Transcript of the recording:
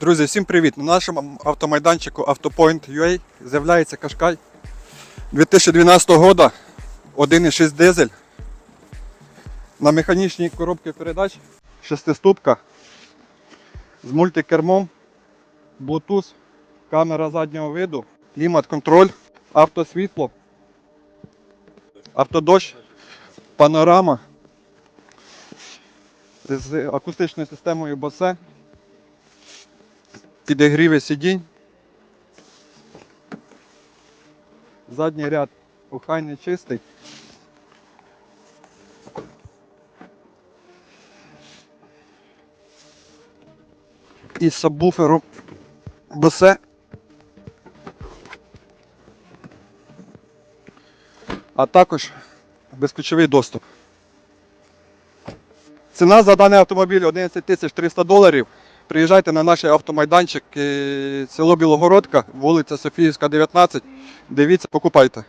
Друзі, всім привіт! На нашому автомайданчику Autopoint.ua з'являється Кашкай 2012 року 1,6 дизель на механічній коробці передач, шестиступка з мультикермом, Bluetooth, камера заднього виду, клімат-контроль, автосвітло, автодощ, панорама з акустичною системою Bose підігріви сидінь. Задній ряд охайний чистий. І сабвуфером Bose. А також безключовий доступ. Ціна за даний автомобіль 11 тисяч 300 доларів. Приїжджайте на наш автомайданчик, е, село Білогородка, вулиця Софіївська, 19. Дивіться, покупайте.